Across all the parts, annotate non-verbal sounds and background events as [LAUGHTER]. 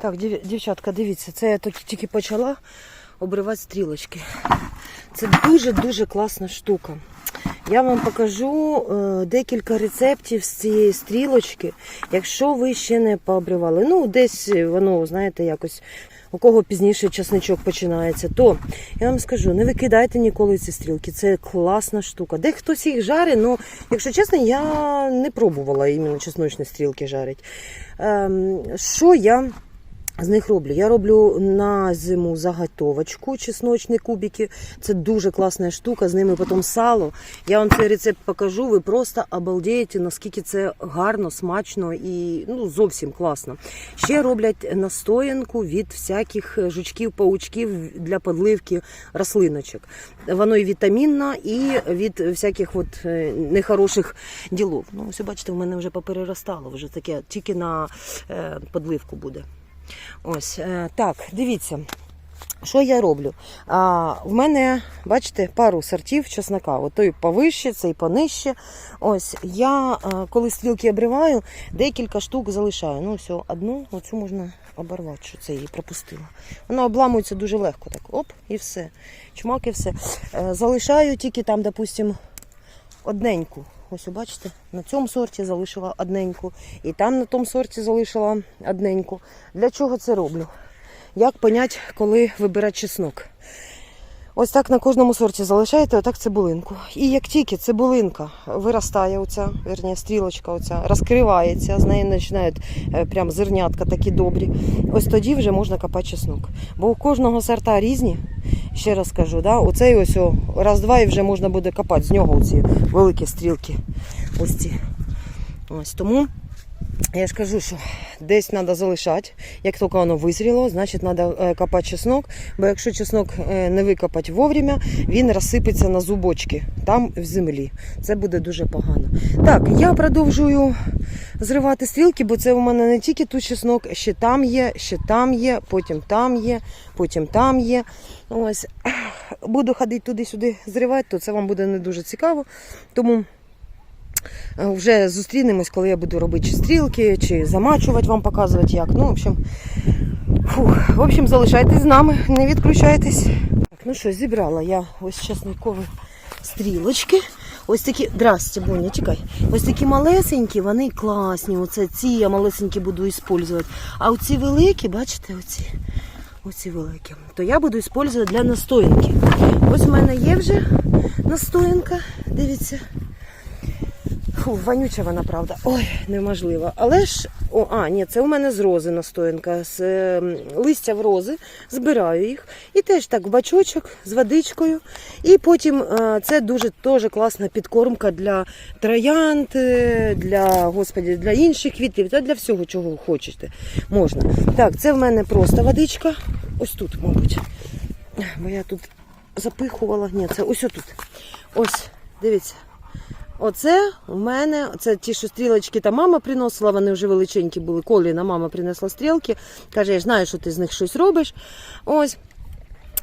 Так, дів- дівчатка, дивіться, це я тільки, тільки почала обривати стрілочки. Це дуже-дуже класна штука. Я вам покажу е, декілька рецептів з цієї стрілочки, якщо ви ще не пообривали. Ну, десь воно, знаєте, якось у кого пізніше часничок починається, то я вам скажу, не викидайте ніколи ці стрілки. Це класна штука. Де хтось їх жарить, ну, якщо чесно, я не пробувала іменно чесночні стрілки жарить. Ем, що я з них роблю? Я роблю на зиму заготовочку, чесночні кубики. Це дуже класна штука. З ними потім сало. Я вам цей рецепт покажу. Ви просто обалдієте, наскільки це гарно, смачно і ну, зовсім класно. Ще роблять настоянку від всяких жучків, паучків для подливки рослиночок. Воно і вітамінна, і від всяких от е, нехороших ділов. Ну, ось бачите, в мене вже попереростало, вже таке тільки на е, подливку буде. Ось е, так, дивіться. Що я роблю? А, в мене, бачите, пару сортів чеснока. От той повище, цей понижче. Ось я, а, коли стрілки обриваю, декілька штук залишаю. Ну, все, одну, оцю можна оборвати, що це її пропустила. Вона обламується дуже легко. Так, оп, і все. Чмак і все. Е, залишаю тільки там, допустимо, одненьку. Ось, бачите, на цьому сорті залишила одненьку. І там на тому сорті залишила одненьку. Для чого це роблю? Як понять, коли вибирати чеснок? Ось так на кожному сорті залишаєте отак цибулинку. І як тільки цибулинка виростає, оця, верні, стрілочка оця, розкривається, з неї починають е, прям зернятка такі добрі. Ось тоді вже можна копати чеснок. Бо у кожного сорта різні. Ще раз кажу, да? оцей ось о, раз-два і вже можна буде копати з нього ці великі стрілки. Ось ці. Ось тому я ж кажу, що десь треба залишати. Як тільки воно визріло, значить треба копати чеснок. Бо якщо чеснок е, не викопати вовремя, він розсипеться на зубочки там в землі. Це буде дуже погано. Так, я продовжую зривати стрілки, бо це у мене не тільки тут чеснок, ще там є, ще там є, потім там є, потім там є. Ось [CLEARS THROAT] буду ходити туди-сюди зривати, то це вам буде не дуже цікаво. Тому. Е, Вже зустрінемось, коли я буду робити чи стрілки, чи замачувати вам показувати як. Ну, в общем, фух, в общем, залишайтесь з нами, не відключайтесь. Так, ну що, зібрала я ось часникові стрілочки. Ось такі, здрасте, Боня, чекай. Ось такі малесенькі, вони класні. Оце ці я малесенькі буду використовувати. А оці великі, бачите, оці, оці великі, то я буду використовувати для настоянки. Ось в мене є вже настоянка, дивіться. Фу, вонюча вона, правда. Ой, неможливо. Але ж, о, а, ні, це у мене з рози настоянка. З е, листя в рози. Збираю їх. І теж так в бачочок з водичкою. І потім е, це дуже теж класна підкормка для троянд, е, для, господі, для інших квітів, та для всього, чого хочете. Можна. Так, це в мене просто водичка. Ось тут, мабуть. Бо я тут запихувала. Ні, це ось отут. Ось, дивіться. Оце у мене, це ті, що стрілочки та мама приносила, вони вже величенькі були. Коліна мама принесла стрілки. Каже, я знаю, що ти з них щось робиш. Ось.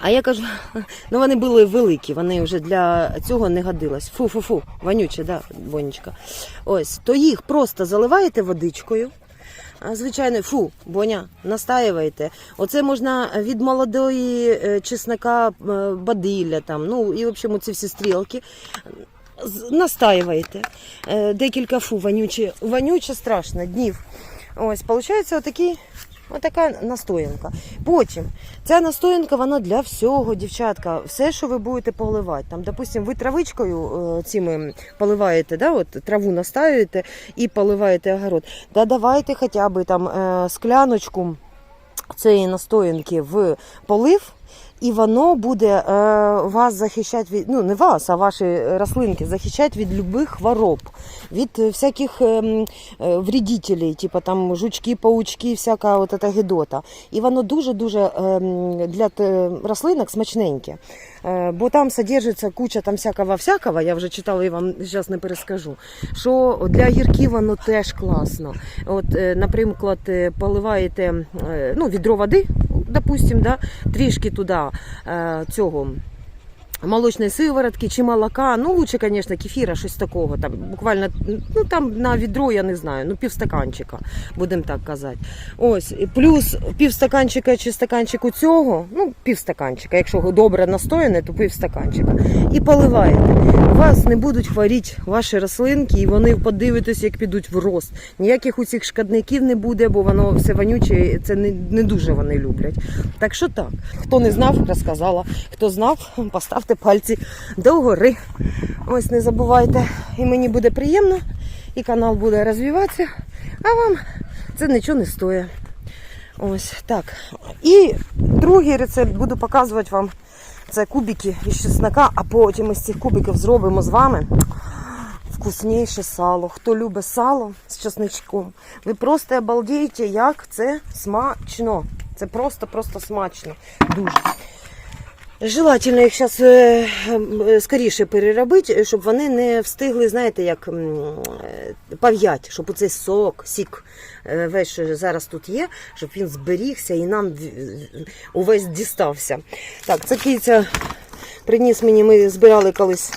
А я кажу, [LAUGHS] ну вони були великі, вони вже для цього не годились. Фу-фу-фу, вонюче, да, бонечка. Ось, то їх просто заливаєте водичкою. Звичайно, фу, боня, настаюєте. Оце можна від молодої е, чеснока е, бадилля, там, ну і в общем, ці всі стрілки настаюєте. Е, Декілька фу, вонюче, вонюче страшно, днів. Ось, виходить, отакий, отака настоянка. Потім, ця настоянка, вона для всього, дівчатка. Все, що ви будете поливати. Там, допустим, ви травичкою е, цими поливаєте, да, от, траву настаюєте і поливаєте огород. Да давайте хоча б там е, скляночку цієї настоянки в полив. І воно буде е, вас захищати від ну не вас, а ваші рослинки захищати від любих хвороб, від е, всяких е, е, вредителей, типу там жучки, паучки, всяка от эта гедота. І воно дуже дуже е, для рослинок смачненьке. Е, бо там содержиться куча там всякого всякого, я вже читала і вам зараз не перескажу. Що для гірків воно теж класно. От, е, наприклад, е, поливаєте ну, відро води, допустим, да, трішки туди цього молочної сиворотки чи молока. Ну, лучше, звісно, кефіра, щось такого. Там буквально ну там на відро, я не знаю, ну півстаканчика, будемо так казати. Ось, плюс півстаканчика чи стаканчику цього, ну, півстаканчика, якщо добре настояне, то півстаканчика. І поливаєте. Вас не будуть хворіти ваші рослинки, і вони подивитесь, як підуть в рост. Ніяких у цих шкідників не буде, бо воно все вонюче, це не, не дуже вони люблять. Так що так. Хто не знав, розказала. Хто знав, поставте пальці догори. Ось не забувайте. І мені буде приємно, і канал буде розвиватися, а вам це нічого не стоїть. Ось так. І другий рецепт буду показувати вам. Це кубики із чеснока, а потім із цих кубиків зробимо з вами вкусніше сало. Хто любить сало з чесничком, ви просто обалдієте, як це смачно. Це просто-просто смачно. Дуже. Желательно їх зараз е, е, скоріше переробити, щоб вони не встигли, знаєте, як е, пав'ять, щоб оцей сок, сік, е, весь, що зараз тут є, щоб він зберігся і нам увесь дістався. Так, це киця приніс мені, ми збирали колись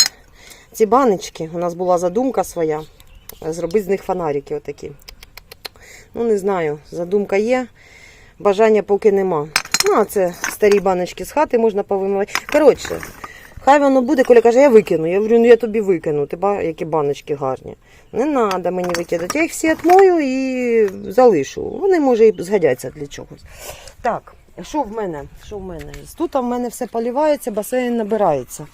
ці баночки. У нас була задумка своя, е, зробити з них фонарики отакі. Ну, не знаю, задумка є, бажання поки нема. Ну, а це старі баночки з хати можна повимивати. Коротше, хай воно буде, Коля каже, я викину. Я говорю, ну я тобі викину. Ти ба, які баночки гарні. Не треба мені викидати. Я їх всі відмою і залишу. Вони, може, і згодяться для чогось. Так, що в мене? Що в мене? Тут в мене все полівається, басейн набирається.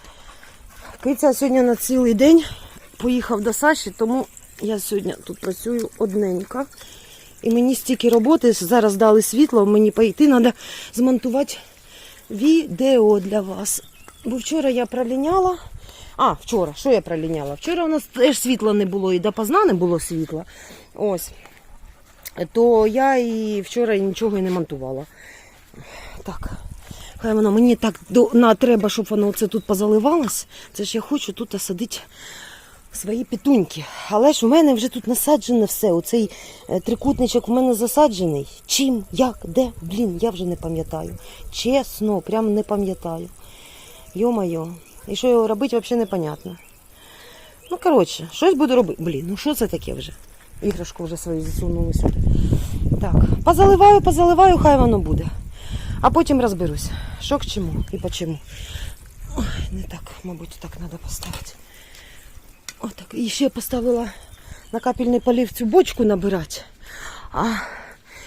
Киця сьогодні на цілий день поїхав до Саші, тому я сьогодні тут працюю одненька. І мені стільки роботи, зараз дали світло, мені пойти, треба змонтувати відео для вас. Бо вчора я проліняла. А, вчора, що я проліняла? Вчора у нас теж світла не було і допоздна не було світла. Ось. То я і вчора нічого і не монтувала. Так. Хай воно мені так на, треба, щоб воно оце тут позаливалось. Це ж я хочу тут осадити свої пітуньки. Але ж у мене вже тут насаджене все. Оцей е, трикутничок у мене засаджений. Чим, як, де? Блін, я вже не пам'ятаю. Чесно, прям не пам'ятаю. Йо-майо. І що його робити, взагалі непонятно. Ну, коротше, щось буду робити. Блін, ну що це таке вже? Іграшку вже свою засунули сюди. Так, позаливаю, позаливаю, хай воно буде. А потім розберусь, що к чому і по чому. Ой, не так, мабуть, так треба поставити. Отак. І ще поставила на капельний полив цю бочку набирати. А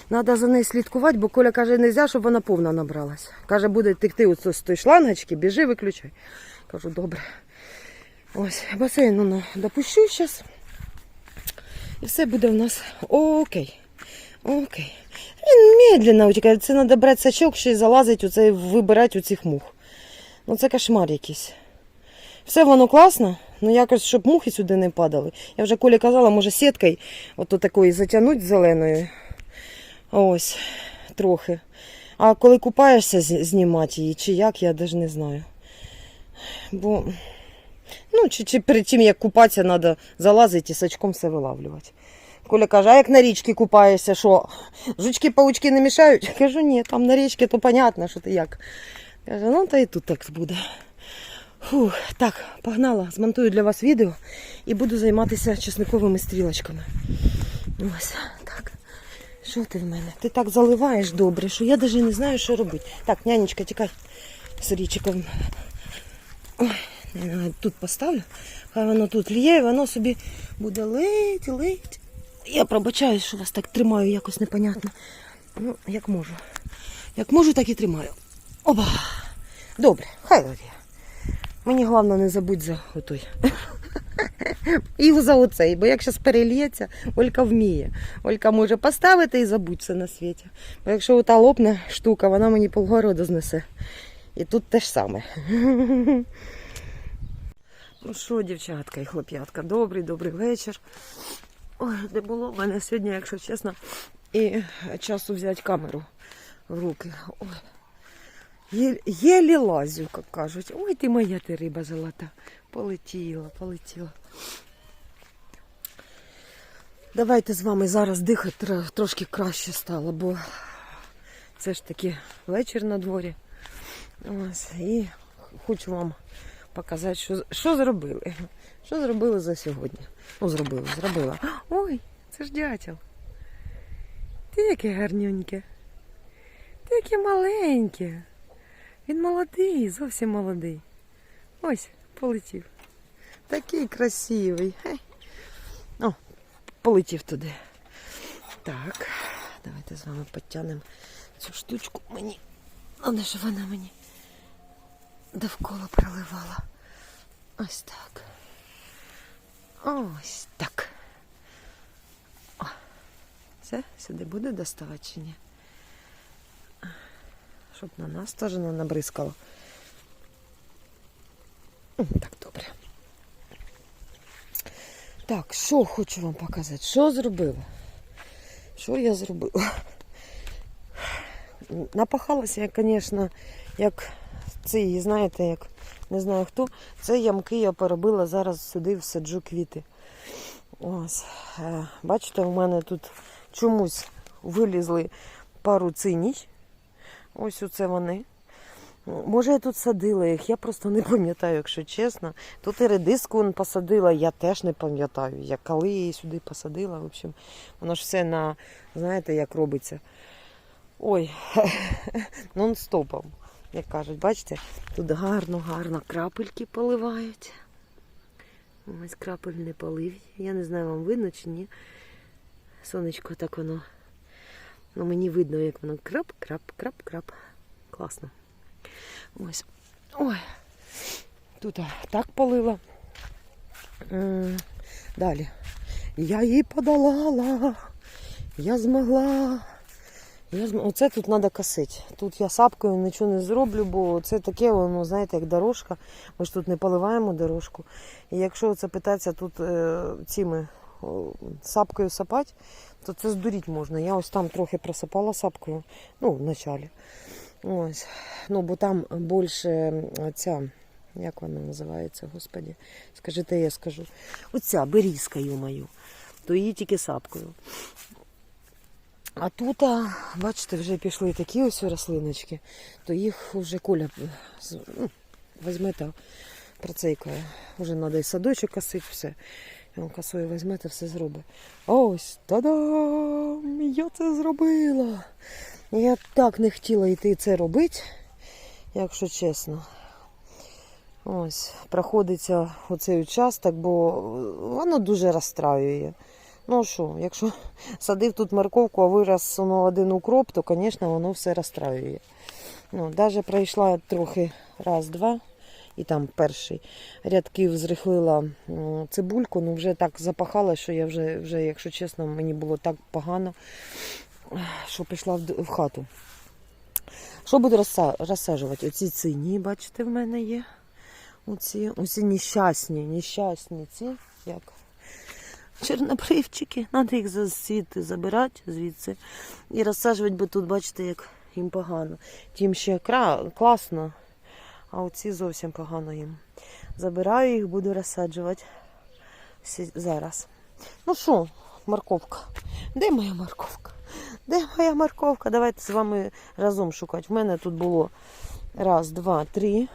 треба за нею слідкувати, бо Коля каже, не можна, щоб вона повна набралась. Каже, буде текти оце з тої шлангочки, біжи, виключай. Кажу, добре. Ось, басейн ну, допущу зараз. І все буде в нас окей. Окей. Він медленно утікає. Це треба брати сачок, ще й залазити, оце, вибирати у цих мух. Ну це кошмар якийсь. Все воно класно, ну якось, щоб мухи сюди не падали. Я вже Колі казала, може сіткою ото такою затягнути зеленою. Ось, трохи. А коли купаєшся, знімати її, чи як, я навіть не знаю. Бо, ну, чи, чи перед тим, як купатися, треба залазити і сачком все вилавлювати. Коля каже, а як на річці купаєшся, що жучки паучки не мішають? Я кажу, ні, там на річці то понятно, що ти як. Каже, ну та і тут так буде. Фух, так, погнала, змонтую для вас відео і буду займатися чесниковими стрілочками. Ось так. Що ти в мене? Ти так заливаєш добре, що я навіть не знаю, що робити. Так, нянечка, тікай з річиком. Ой, тут поставлю. Хай воно тут і воно собі буде лить, лить. Я пробачаюсь, що вас так тримаю якось непонятно. Ну, як можу. Як можу, так і тримаю. Оба. Добре, хай лові. Мені головне не забудь за отой. [LAUGHS] І за оцей, бо як зараз перельється, Олька вміє. Олька може поставити і забудь все на світі. Бо якщо ота лопне штука, вона мені полгороду знесе. І тут те ж саме. [LAUGHS] Ну що, дівчатка і хлоп'ятка, добрий, добрий вечір. Ой, де було в мене сьогодні, якщо чесно, і часу взяти камеру в руки. Ой. Єлі лазю, як кажуть. Ой, ти моя ти риба золота. Полетіла, полетіла. Давайте з вами зараз дихати трошки краще стало, бо це ж таки вечір на дворі. Ось, і хочу вам показати, що, що зробили. Що зробили за сьогодні? Ну, зробили, зробила. Ой, це ж дятел. Ти яке гарнюньке. Ти яке маленьке. Він молодий, зовсім молодий. Ось, полетів. Такий красивий. Хе. О, полетів туди. Так, давайте з вами підтягнемо цю штучку мені. А де ж вона мені довкола проливала. Ось так. Ось так. О, все, сюди буде доставати чи ні? Щоб на нас теж не набризкало. Так, добре. Так, що хочу вам показати? Що зробила? Що я зробила? Напахалася я, звісно, як цей, знаєте, як не знаю хто. Це ямки я поробила, зараз сюди всаджу квіти. Ось. Е, Бачите, у мене тут чомусь вилізли пару циній. Ось оце вони. Може, я тут садила їх, я просто не пам'ятаю, якщо чесно. Тут і редиску посадила, я теж не пам'ятаю. Я коли її сюди посадила, в общем, воно ж все на, знаєте, як робиться. Ой, [LAUGHS] нон-стопом, як кажуть, бачите, тут гарно, гарно крапельки поливають. Ось крапельний полив. Я не знаю, вам видно чи ні. Сонечко так воно. Ну, мені видно, як воно крап, крап, крап, крап. Класно. Ось. Ой. Тут так полила. Далі. Я її подолала. Я змогла. Я зм... Оце тут треба косити. Тут я сапкою нічого не зроблю, бо це таке, воно, знаєте, як дорожка. Ми ж тут не поливаємо дорожку. І якщо це питається тут е, цими сапкою сапати, то це здуріть можна. Я ось там трохи просипала сапкою, ну, в началі. Ось. Ну, бо там більше ця, як вона називається, господі, скажите, я скажу. Оця берізка, мою, то її тільки сапкою. А тут, бачите, вже пішли такі ось рослиночки, то їх вже Коля з- ну, візьме та процейкає. Вже треба і садочок косити, все. Він косою візьме та все зробить. Ось, та-дам! Я це зробила. Я так не хотіла йти це робити, якщо чесно. Ось, проходиться оцей участок, бо воно дуже розстраює. Ну що, якщо садив тут морковку, а вираз ну, один укроп, то, звісно, воно все розстраює. Ну, Навіть пройшла трохи раз-два, і там перший рядків зрихлила цибульку, ну вже так запахала, що я вже, вже, якщо чесно, мені було так погано, що пішла в, хату. Що буду розса- розсаджувати? Оці цині, бачите, в мене є. Оці, оці нещасні, нещасні ці, як чорнобривчики. Треба їх звідти забирати звідси і розсаджувати, бо тут, бачите, як їм погано. Тим ще кра... класно, а оці зовсім погано їм. Забираю їх, буду розсаджувати зараз. Ну що, морковка? Де моя морковка? Де моя морковка? Давайте з вами разом шукати. В мене тут було раз, два, три,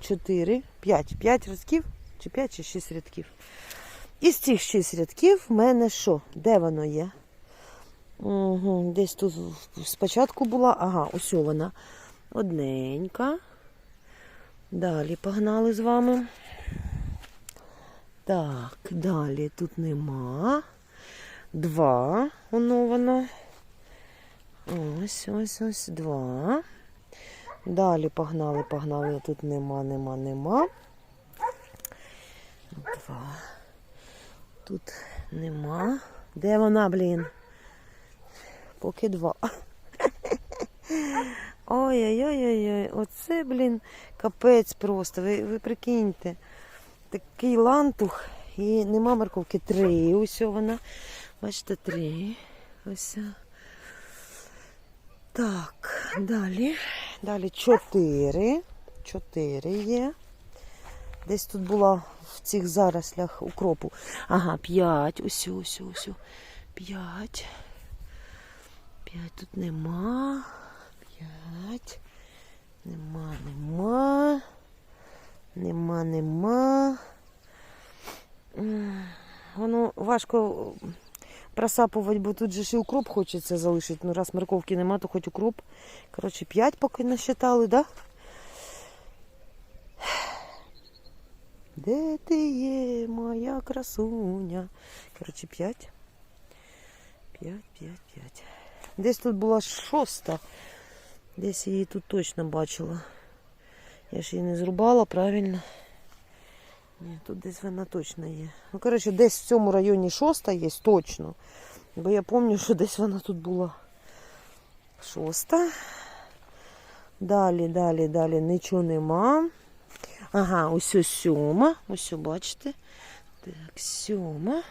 чотири, п'ять. П'ять рядків, чи п'ять, чи шість рядків. Із цих шість рядків в мене що? Де воно є? Угу, десь тут спочатку була. Ага, ось вона. Одненька. Далі погнали з вами. Так, далі тут нема. Два. Воно. Ось, ось, ось, два. Далі погнали, погнали. Тут нема, нема, нема. Два. Тут нема. Де вона, блін? Поки два. [LAUGHS] Ой-ой-ой-ой, оце, блін, капець просто. Ви, ви прикиньте. Такий лантух і нема морковки. Три. Ось вона. Бачите, три. Ось. Так, далі. Далі чотири. Чотири є. Десь тут була в цих зарослях укропу. Ага, п'ять. Ось, ось, ось. П'ять. П'ять тут нема. П'ять. Нема, нема. Нема, нема. Воно важко просапувати, бо тут же і укроп хочеться залишити. Ну, раз морковки нема, то хоч укроп. Коротше, 5 поки насчитали, да? Де ти є, моя красуня? Коротше, 5. 5, 5, 5. Десь тут була шоста. Десь її тут точно бачила. Я ж її не зрубала, правильно? Ні, тут десь вона точно є. Ну, коротше, десь в цьому районі шоста є точно. Бо я пам'ятаю, що десь вона тут була. Шоста. Далі, далі, далі нічого нема. Ага, ось ось сьома. Ось, бачите. Так, сьома.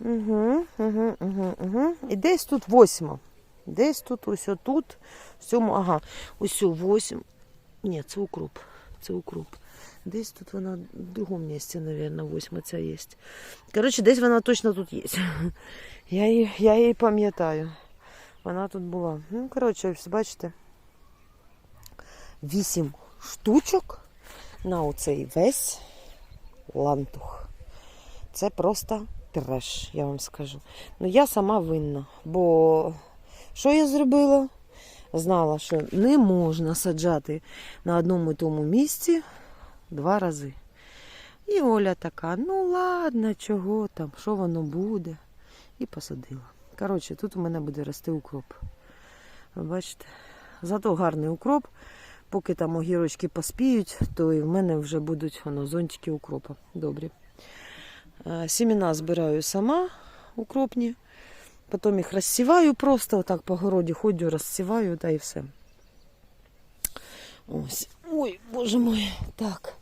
Угу, угу, угу, угу. І десь тут восьма. Десь тут, ось тут. Сьома, ага, ось восьм. Ні, це укроп. Це укроп. Десь тут вона в другому місці, мабуть, восьма ця є. Коротше, десь вона точно тут є. [LAUGHS] Я її, я її пам'ятаю. Вона тут була. Ну, коротше, бачите. Вісім штучок на оцей весь лантух. Це просто треш, я вам скажу. Ну, я сама винна, бо що я зробила? Знала, що не можна саджати на одному і тому місці два рази. І Оля така, ну ладно, чого там, що воно буде. І посадила. Коротше, тут у мене буде рости укроп. Бачите? Зато гарний укроп. Поки там огірочки поспіють, то і в мене вже будуть воно, зонтики укропа. Добрі. Е, Сімена збираю сама укропні. Потім їх розсіваю просто, отак по городі ходю, розсіваю да і все. Ось. Ой, боже мой. Так.